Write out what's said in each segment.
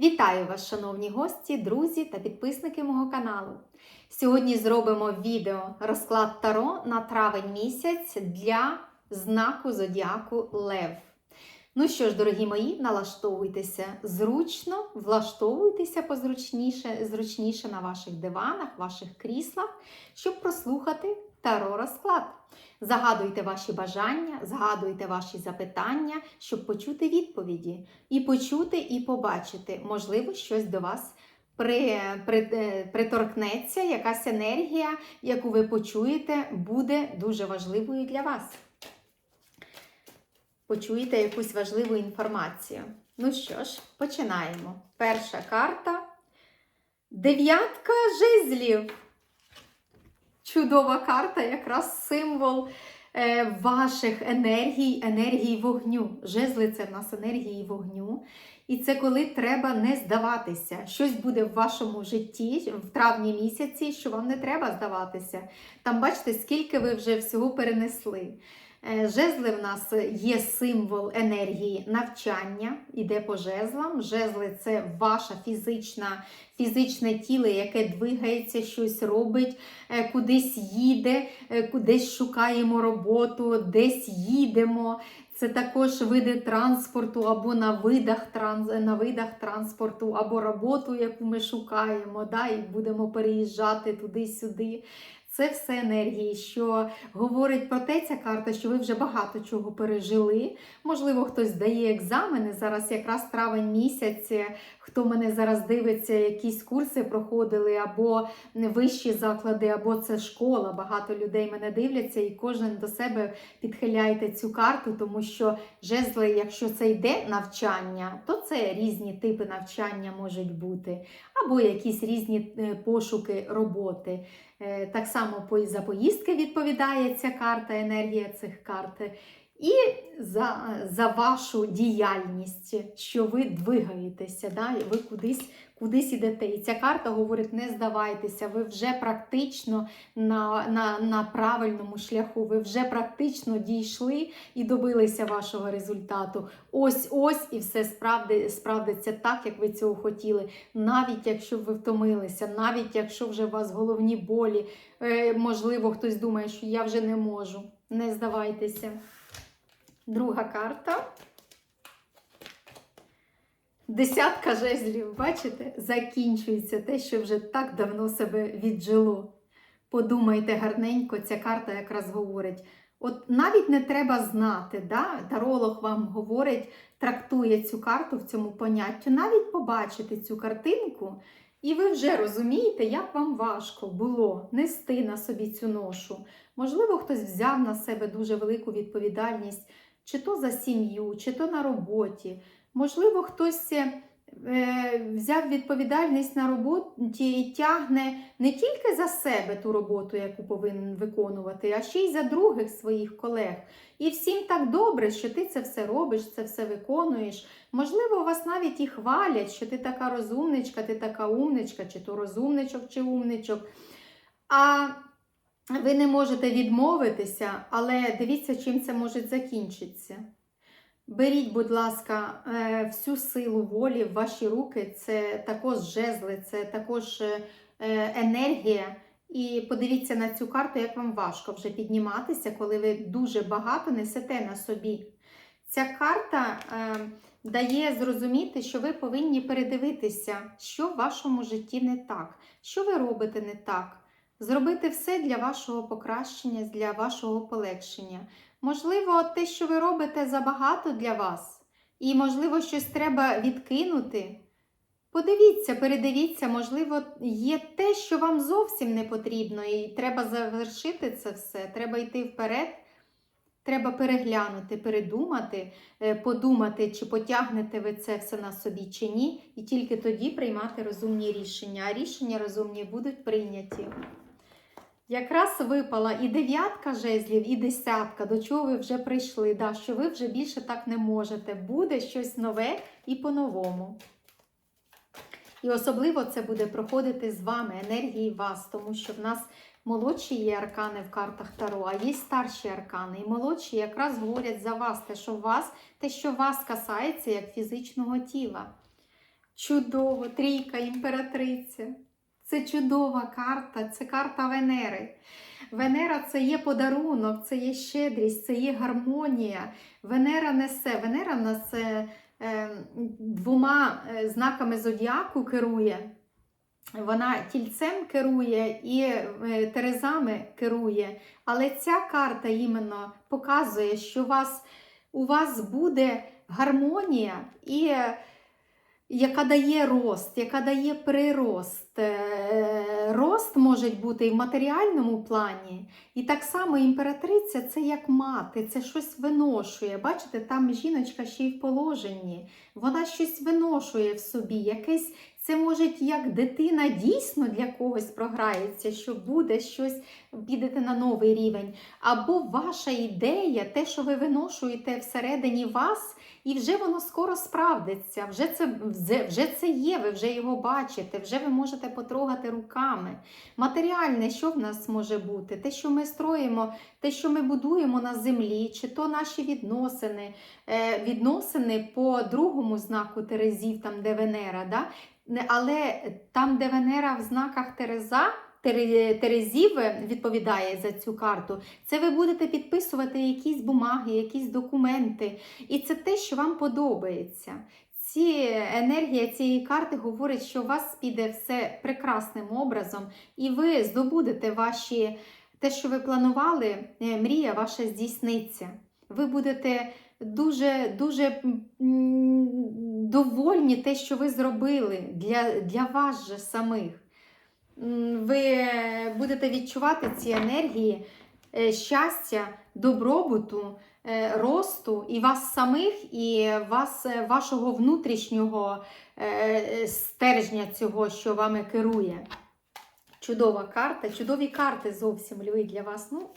Вітаю вас, шановні гості, друзі та підписники мого каналу. Сьогодні зробимо відео розклад Таро на травень місяць для знаку зодіаку Лев. Ну що ж, дорогі мої, налаштовуйтеся зручно, влаштовуйтеся позручніше, зручніше на ваших диванах, ваших кріслах, щоб прослухати таро розклад. Загадуйте ваші бажання, згадуйте ваші запитання, щоб почути відповіді. І почути, і побачити. Можливо, щось до вас при, при, е, приторкнеться, якась енергія, яку ви почуєте, буде дуже важливою для вас. Почуєте якусь важливу інформацію. Ну що ж, починаємо. Перша карта. Дев'ятка жезлів. Чудова карта, якраз символ е, ваших енергій, енергії вогню. Жезли це в нас енергії вогню. І це коли треба не здаватися. Щось буде в вашому житті в травні місяці, що вам не треба здаватися. Там бачите, скільки ви вже всього перенесли. Е, Жезли в нас є символ енергії навчання, іде по жезлам. Жезли це ваша фізична, фізичне тіло, яке двигається, щось робить, е, кудись їде, е, кудись шукаємо роботу, десь їдемо. Це також види транспорту або на видах транс, на видах транспорту, або роботу, яку ми шукаємо, да, і будемо переїжджати туди-сюди. Це все енергії, що говорить про те, ця карта, що ви вже багато чого пережили. Можливо, хтось здає екзамени. Зараз якраз травень місяць. Хто мене зараз дивиться, якісь курси проходили, або вищі заклади, або це школа. Багато людей мене дивляться, і кожен до себе підхиляйте цю карту, тому що жезли, якщо це йде навчання, то це різні типи навчання можуть бути, або якісь різні е, пошуки роботи. Е, Так само за поїздки відповідає ця карта, енергія цих карт. І за, за вашу діяльність, що ви двигаєтеся, да? і ви кудись, кудись ідете. І ця карта говорить: не здавайтеся, ви вже практично на, на, на правильному шляху, ви вже практично дійшли і добилися вашого результату. Ось ось і все справди, справдиться так, як ви цього хотіли. Навіть якщо ви втомилися, навіть якщо вже у вас головні болі, е, можливо, хтось думає, що я вже не можу. Не здавайтеся. Друга карта. Десятка жезлів, бачите, закінчується те, що вже так давно себе віджило. Подумайте гарненько, ця карта якраз говорить. От навіть не треба знати, да? таролог вам говорить, трактує цю карту в цьому поняттю, навіть побачити цю картинку, і ви вже розумієте, як вам важко було нести на собі цю ношу. Можливо, хтось взяв на себе дуже велику відповідальність, чи то за сім'ю, чи то на роботі. Можливо, хтось е, взяв відповідальність на роботі і тягне не тільки за себе ту роботу, яку повинен виконувати, а ще й за других своїх колег. І всім так добре, що ти це все робиш, це все виконуєш. Можливо, вас навіть і хвалять, що ти така розумничка, ти така умничка, чи то розумничок, чи умничок. А ви не можете відмовитися, але дивіться, чим це може закінчитися. Беріть, будь ласка, е, всю силу волі в ваші руки, це також жезли, це також е, енергія. І подивіться на цю карту, як вам важко вже підніматися, коли ви дуже багато несете на собі. Ця карта е, дає зрозуміти, що ви повинні передивитися, що в вашому житті не так, що ви робите не так. Зробити все для вашого покращення, для вашого полегшення. Можливо, те, що ви робите, забагато для вас, і, можливо, щось треба відкинути. Подивіться, передивіться, можливо, є те, що вам зовсім не потрібно, і треба завершити це все, треба йти вперед, треба переглянути, передумати, е, подумати, чи потягнете ви це все на собі, чи ні, і тільки тоді приймати розумні рішення. А рішення розумні будуть прийняті. Якраз випала і дев'ятка жезлів, і десятка, до чого ви вже прийшли, да, що ви вже більше так не можете. Буде щось нове і по-новому. І особливо це буде проходити з вами, енергії вас, тому що в нас молодші є аркани в картах Таро, а є старші аркани. І молодші якраз говорять за вас, те, що вас, те, що вас касається як фізичного тіла. Чудово, трійка, імператриця. Це чудова карта, це карта Венери. Венера це є подарунок, це є щедрість, це є гармонія. Венера несе. Венера в нас е, е, двома е, знаками зодіаку керує. Вона тільцем керує і е, терезами керує. Але ця карта іменно показує, що у вас, у вас буде гармонія, і, яка дає рост, яка дає прирост. Е, Рост може бути і в матеріальному плані. І так само імператриця це як мати, це щось виношує. Бачите, там жіночка ще й в положенні. Вона щось виношує в собі, якесь це може як дитина дійсно для когось програється, що буде щось, підете на новий рівень. Або ваша ідея, те, що ви виношуєте всередині вас, і вже воно скоро справдиться. Вже це, вже, це є, ви вже його бачите, вже ви можете потрогати руками. Матеріальне, що в нас може бути? Те, що ми строїмо, те, що ми будуємо на землі, чи то наші відносини, е, відносини по другому знаку Терезів, там де Венера. Да? Але там, де Венера в знаках Тереза, Тере- Терезів відповідає за цю карту, це ви будете підписувати якісь бумаги, якісь документи. І це те, що вам подобається. Ці енергія цієї карти говорить, що у вас піде все прекрасним образом, і ви здобудете ваші те, що ви планували, е, мрія ваша здійсниться. Ви будете дуже дуже довольні те, що ви зробили для, для вас же самих. Ви будете відчувати ці енергії е, щастя, добробуту, е, росту і вас самих, і вас, е, вашого внутрішнього стержня цього, що вами керує. Чудова карта, чудові карти зовсім льви для вас. Ну,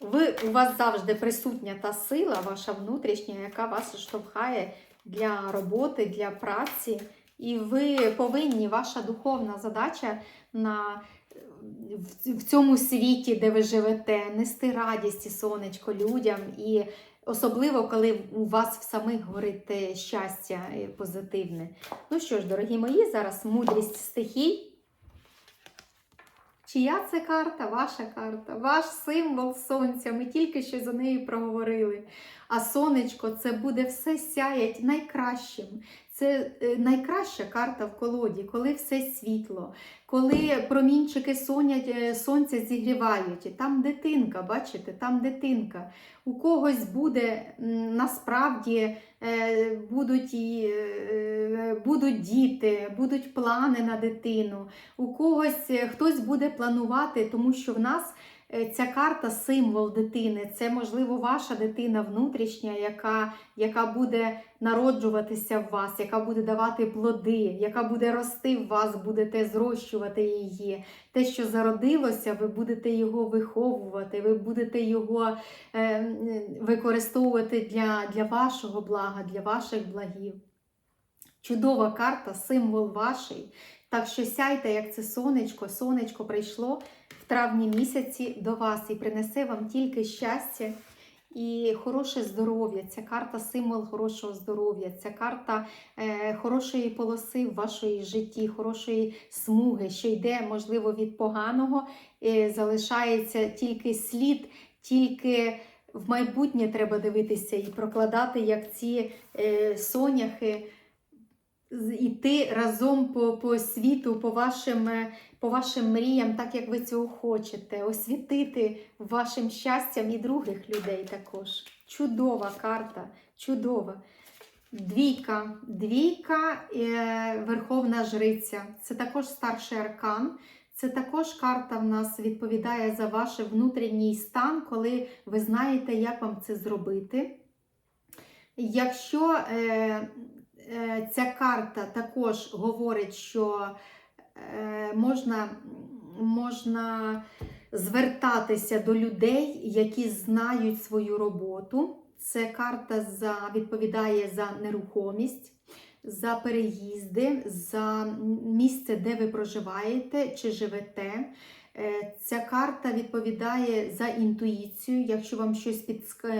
ви, у вас завжди присутня та сила, ваша внутрішня, яка вас штовхає для роботи, для праці. І ви повинні, ваша духовна задача на, в, цьому світі, де ви живете, нести радість і сонечко людям. І особливо, коли у вас в самих горить щастя е, позитивне. Ну що ж, дорогі мої, зараз мудрість стихій. Чия це карта? Ваша карта, ваш символ сонця. Ми тільки що за нею проговорили. А сонечко це буде все сяять найкращим. Це е, найкраща карта в колоді, коли все світло, коли промінчики сонять, е, сонця зігрівають. Там дитинка, бачите, там дитинка. У когось буде насправді е, будуть, будуть діти, будуть плани на дитину. У когось хтось буде планувати, тому що в нас ця карта символ дитини. Це, можливо, ваша дитина внутрішня, яка, яка буде народжуватися в вас, яка буде давати плоди, яка буде рости в вас, будете зрощувати її. Те, що зародилося, ви будете його виховувати, ви будете його е, використовувати для, для вашого блага, для ваших благів. Чудова карта, символ ваший. Так що сяйте, як це сонечко. Сонечко прийшло травні місяці до вас і принесе вам тільки щастя і хороше здоров'я. Ця карта символ хорошого здоров'я, ця карта е, хорошої полоси в вашої житті, хорошої смуги, що йде, можливо, від поганого, е, залишається тільки слід, тільки. В майбутнє треба дивитися і прокладати, як ці е, соняхи, іти разом по, по світу, по вашим, е, по вашим мріям, так як ви цього хочете, освітити вашим щастям і других людей також. Чудова карта, чудова. Двійка. Двійка е, Верховна Жриця. Це також старший аркан. Це також карта в нас відповідає за ваш внутрішній стан, коли ви знаєте, як вам це зробити. Якщо е, е, ця карта також говорить, що можна, можна звертатися до людей, які знають свою роботу. Це карта за, відповідає за нерухомість, за переїзди, за місце, де ви проживаєте чи живете. Е, Ця карта відповідає за інтуїцію, якщо вам щось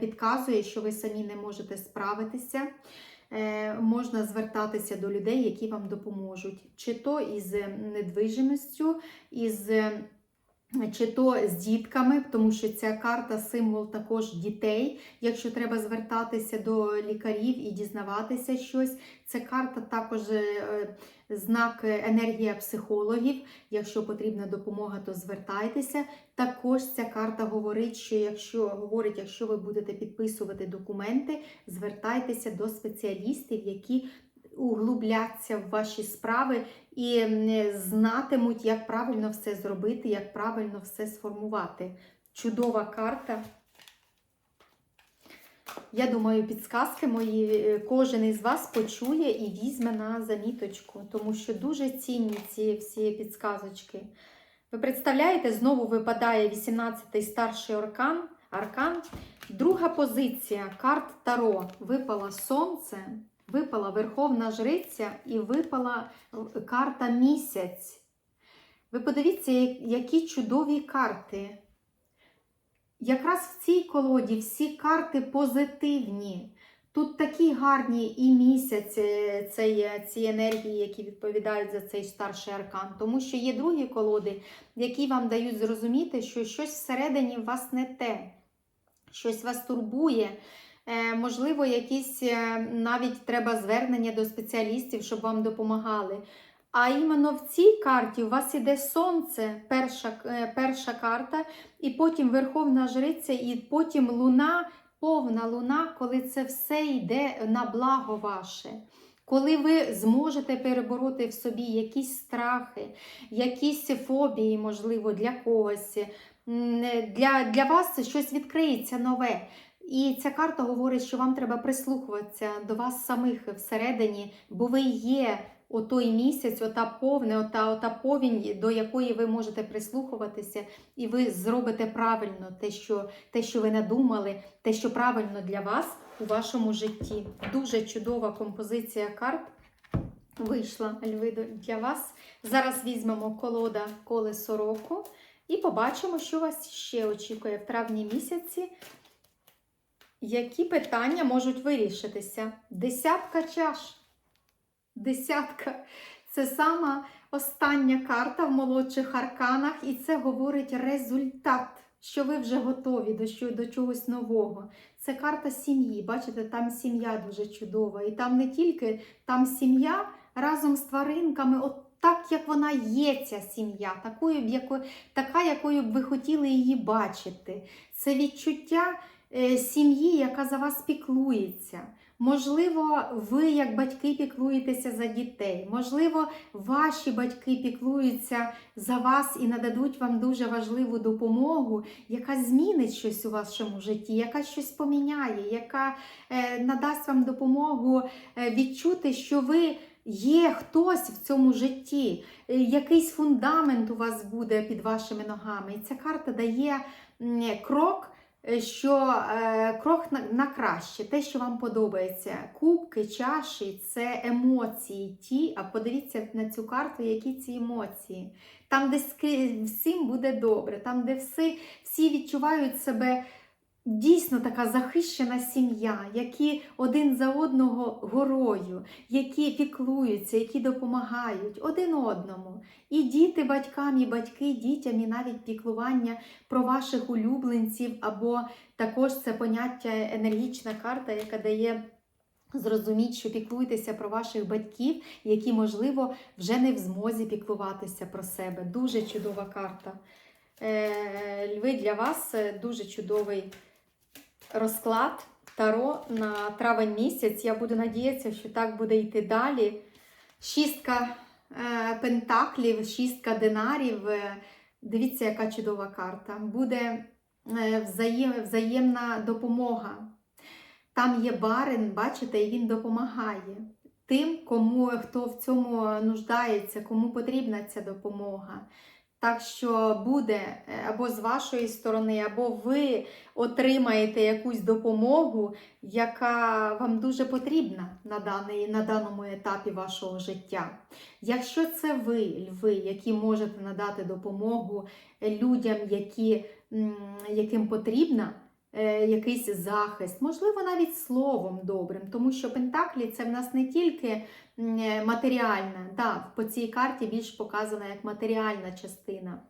підказує, що ви самі не можете справитися. Е, можна звертатися до людей, які вам допоможуть, чи то із недвижимістю, із е, чи то з дітками, тому що ця карта символ також дітей. Якщо треба звертатися до лікарів і дізнаватися щось, ця карта також е, знак енергія психологів. Якщо потрібна допомога, то звертайтеся. Також ця карта говорить, що якщо говорить, якщо ви будете підписувати документи, звертайтеся до спеціалістів, які углубляться в ваші справи і знатимуть, як правильно все зробити, як правильно все сформувати. Чудова карта. Я думаю, підсказки мої е, кожен із вас почує і візьме на заміточку, тому що дуже цінні ці всі підсказочки. Ви представляєте, знову випадає 18-й старший аркан. аркан. Друга позиція карт Таро. Випала Сонце, випала Верховна Жриця і випала е, карта Місяць. Ви подивіться, які чудові карти. Якраз в цій колоді всі карти позитивні. Тут такі гарні і місяць, це ці енергії, які відповідають за цей старший аркан. Тому що є другі колоди, які вам дають зрозуміти, що щось всередині в вас не те, щось вас турбує. Е, Можливо, якісь е, навіть треба звернення до спеціалістів, щоб вам допомагали. А іменно в цій карті у вас іде сонце, перша, е, перша карта, і потім Верховна Жриця, і потім луна, повна луна, коли це все йде на благо ваше. Коли ви зможете перебороти в собі якісь страхи, якісь фобії, можливо, для когось, для, для вас щось відкриється нове. І ця карта говорить, що вам треба прислухуватися до вас самих всередині, бо ви є отой місяць, ота повне, ота, ота повінь, до якої ви можете прислухуватися, і ви зробите правильно те, що, те, що ви надумали, те, що правильно для вас у вашому житті. Дуже чудова композиція карт вийшла льви до- для вас. Зараз візьмемо колода колесо року і побачимо, що вас ще очікує в травні місяці. Які питання можуть вирішитися? Десятка чаш. Десятка це сама остання карта в молодших арканах, і це говорить результат, що ви вже готові до, що, до чогось нового. Це карта сім'ї. Бачите, там сім'я дуже чудова. І там не тільки там сім'я разом з тваринками, от так, як вона є, ця сім'я, такою, яко, така, якою б ви хотіли її бачити. Це відчуття е, сім'ї, яка за вас піклується. Можливо, ви, як батьки, піклуєтеся за дітей. Можливо, ваші батьки піклуються за вас і нададуть вам дуже важливу допомогу, яка змінить щось у вашому житті, яка щось поміняє, яка е, надасть вам допомогу е, відчути, що ви є хтось в цьому житті, е, якийсь фундамент у вас буде під вашими ногами. І ця карта дає крок що е, крок на, краще, те, що вам подобається. Кубки, чаші це емоції. Ті, а подивіться на цю карту, які ці емоції. Там, де всім буде добре, там, де всі, всі відчувають себе дійсно така захищена сім'я, які один за одного горою, які піклуються, які допомагають один одному. І діти батькам, і батьки дітям, і навіть піклування про ваших улюбленців, або також це поняття енергічна карта, яка дає. Зрозуміть, що піклуйтеся про ваших батьків, які, можливо, вже не в змозі піклуватися про себе. Дуже чудова карта. Е, Льви для вас е, дуже чудовий розклад Таро на травень місяць. Я буду надіятися, що так буде йти далі. Шістка е, пентаклів, шістка динарів. Е, Дивіться, яка чудова карта. Буде е, взаємна допомога. Там є барин, бачите, і він допомагає тим, кому хто в цьому нуждається, кому потрібна ця допомога. Так що буде е, або з вашої сторони, або ви отримаєте якусь допомогу, яка вам дуже потрібна на, даний, на даному етапі вашого життя. Якщо це ви, льви, які можете надати допомогу людям, які, яким потрібна якийсь захист, можливо, навіть словом добрим, тому що Пентаклі це в нас не тільки е, матеріальна, да, по цій карті більш показана як матеріальна частина.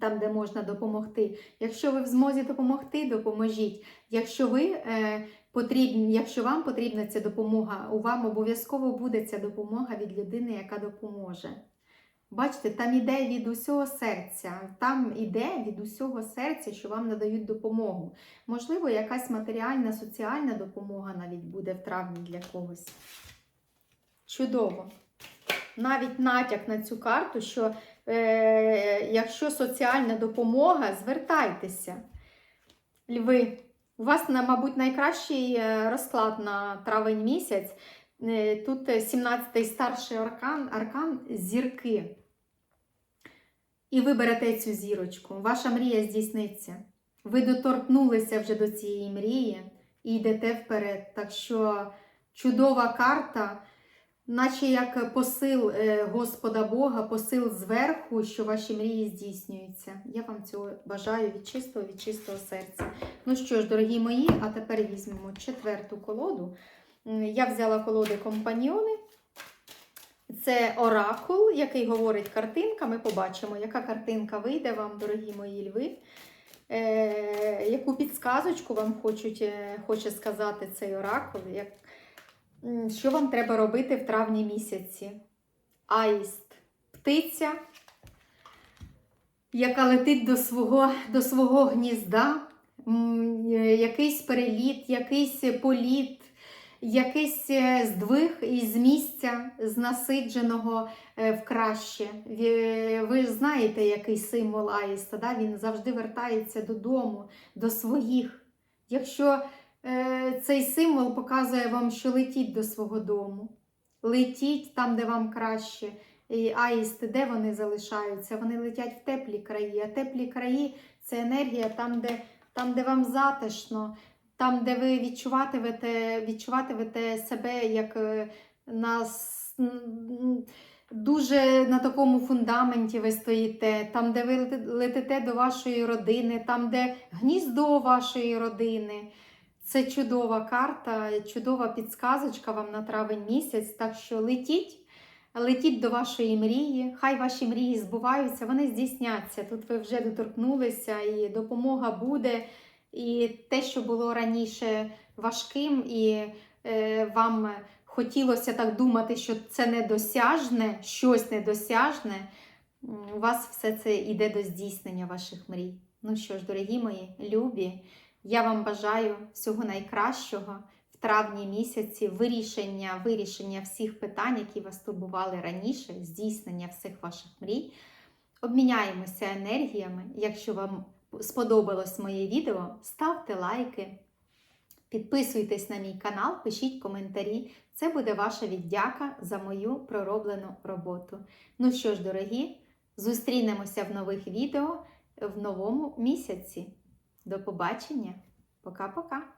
Там, де можна допомогти. Якщо ви в змозі допомогти, допоможіть. Якщо ви е, потрібні, якщо вам потрібна ця допомога, у вам обов'язково буде ця допомога від людини, яка допоможе. Бачите, там іде від усього серця, там іде від усього серця, що вам надають допомогу. Можливо, якась матеріальна, соціальна допомога навіть буде в травні для когось. Чудово. Навіть натяк на цю карту, що е, якщо соціальна допомога, звертайтеся. Льви, у вас, мабуть, найкращий е, розклад на травень місяць. Е, Тут 17-й старший аркан, аркан зірки. І ви берете цю зірочку. Ваша мрія здійсниться. Ви доторкнулися вже до цієї мрії і йдете вперед. Так що чудова карта, наче як посил е, Господа Бога, посил зверху, що ваші мрії здійснюються. Я вам цього бажаю від чистого, від чистого серця. Ну що ж, дорогі мої, а тепер візьмемо четверту колоду. Я взяла колоди компаньйони. Це оракул, який говорить картинка. Ми побачимо, яка картинка вийде вам, дорогі мої льви. Е, яку підсказочку вам хочуть, е, хоче сказати цей оракул? Як, що вам треба робити в травні місяці? Аїст, птиця, яка летить до свого, до свого гнізда, е, якийсь переліт, якийсь політ, якийсь е, здвиг із місця з насидженого е, в краще. Ви знаєте, який символ Аїста, да? він завжди вертається додому, до своїх. Якщо е, цей символ показує вам, що летіть до свого дому, летіть там, де вам краще. І аїсти, де вони залишаються? Вони летять в теплі краї. А теплі краї це енергія там, де, там, де вам затишно, там, де ви відчуватимете, відчуватимете себе як е, на дуже на такому фундаменті ви стоїте, там, де ви летите до вашої родини, там, де гніздо вашої родини. Це чудова карта, чудова підсказочка вам на травень місяць. Так що летіть, летіть до вашої мрії, хай ваші мрії збуваються, вони здійсняться. Тут ви вже доторкнулися, і допомога буде. І те, що було раніше важким, і е, вам хотілося так думати, що це недосяжне, щось недосяжне, у вас все це йде до здійснення ваших мрій. Ну що ж, дорогі мої, любі, я вам бажаю всього найкращого в травні місяці, вирішення, вирішення всіх питань, які вас турбували раніше, здійснення всіх ваших мрій. Обміняємося енергіями. Якщо вам сподобалось моє відео, ставте лайки, підписуйтесь на мій канал, пишіть коментарі. Це буде ваша віддяка за мою пророблену роботу. Ну що ж, дорогі, зустрінемося в нових відео в новому місяці. До побачення! Пока-пока!